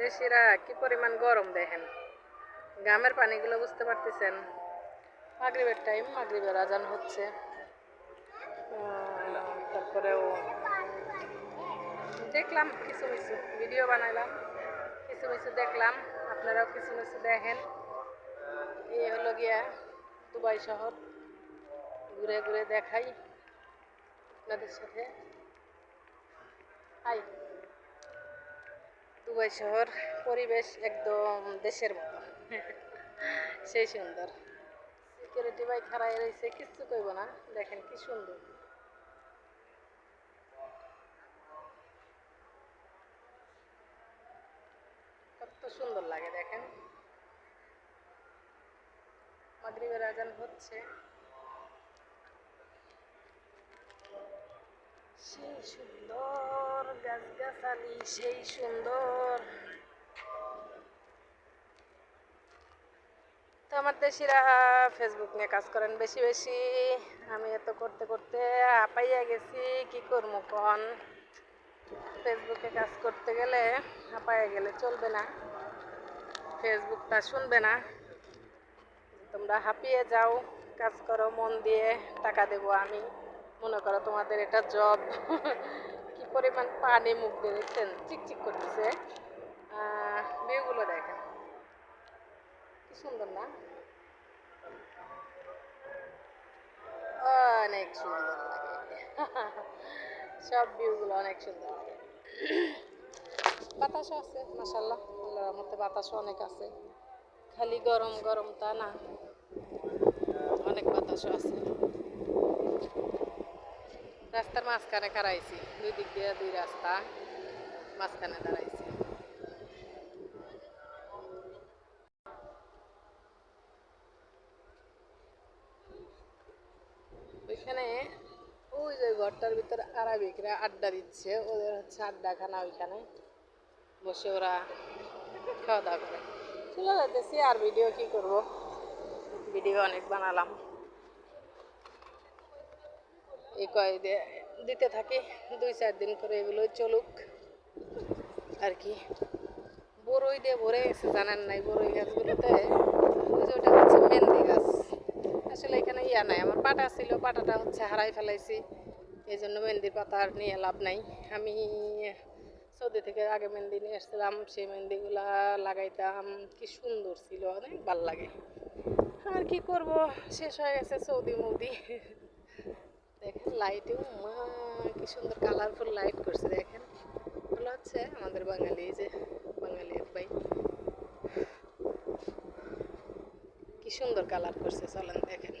দেশিরা কি পরিমাণ গরম দেখেন? গ্রামের পানিগুলো বুঝতে পারতেছেন। মাগরিবের টাইম মাগরিবের আজান হচ্ছে। তারপরেও দেখলাম কিছু কিছু ভিডিও বানাইলাম। কিছু কিছু দেখলাম, আপনারাও কিছু কিছু দেখেন। এই হলো গিয়া দুবাই শহর। ঘুরে ঘুরে দেখাই আপনাদের সাথে। হাই দুবাই শহর, পরিবেশ একদম দেশের মতো। সেই সুন্দর। সিকিউরিটি ভাই খাড়াই রয়েছে কিচ্ছু কইব না। দেখেন কি সুন্দর। কত সুন্দর লাগে, দেখেন। মাগরিবের আজান হচ্ছে। সেই সুন্দর। গাছগাছালি, সেই সুন্দর। তো আমার দেশিরা ফেসবুক নিয়ে কাজ করেন বেশি বেশি। আমি এত করতে করতে হাঁপাইয়া গেছি, কি করব কন? ফেসবুকে কাজ করতে গেলে হাঁপাইয়া গেলে চলবে না। ফেসবুকটা শুনবে না। তোমরা হাঁপিয়ে যাও, কাজ করো, মন দিয়ে টাকা দেবো আমি। মনে করো তোমাদের এটা জব কি পরিমাণ পানি মুখ দিয়ে দেখছেন? চিকচিক করতেছে। ভিউগুলো দেখেন। কি সুন্দর না? অনেক সুন্দর লাগে। সব ভিউগুলো অনেক সুন্দর লাগে। বাতাসও আছে মাসাল্লাহ আল্লাহর মধ্যে বাতাসও অনেক আছে। খালি গরম গরম তা না। অনেক বাতাসও আছে। রাস্তার মাঝখানে খারাইছি দুই দিক দিয়ে দুই রাস্তা মাঝখানে দাঁড়াইছি। ওইখানে ওই যে ঘরটার ভিতরে আরবিকরা আড্ডা দিচ্ছে, ওদের হচ্ছে আড্ডাখানা ওইখানে। বসে ওরা খাওয়া দাওয়া করে। চলে যাইতেছি, আর ভিডিও কি করব? ভিডিও অনেক বানালাম। এই কয় দিতে থাকি, দুই চার দিন করে এগুলো চলুক। আর কি? বড়ই দিয়ে ভরে গেছে জানেন নাই বড়ই গাছগুলোতে। ওই যে ওটা হচ্ছে মেহেন্দি গাছ। আসলে এখানে ইয়া নাই, আমার পাটা ছিল, পাটাটা হচ্ছে হারাই ফেলাইছি। এই জন্য মেহেন্দির পাতা আর নিয়ে লাভ নাই। আমি সৌদি থেকে আগে মেহেন্দি নিয়ে এসেছিলাম সেই মেহেন্দিগুলা লাগাইতাম। কি সুন্দর ছিল, অনেক ভালো লাগে। আর কি করব? শেষ হয়ে গেছে সৌদি মৌদি দেখেন লাইটিং মা, কি সুন্দর কালারফুল লাইট করছে, দেখেন। ভালো হচ্ছে আমাদের বাঙালি যে বাঙালি ভাই। কি সুন্দর কালার করছে, চলেন দেখেন।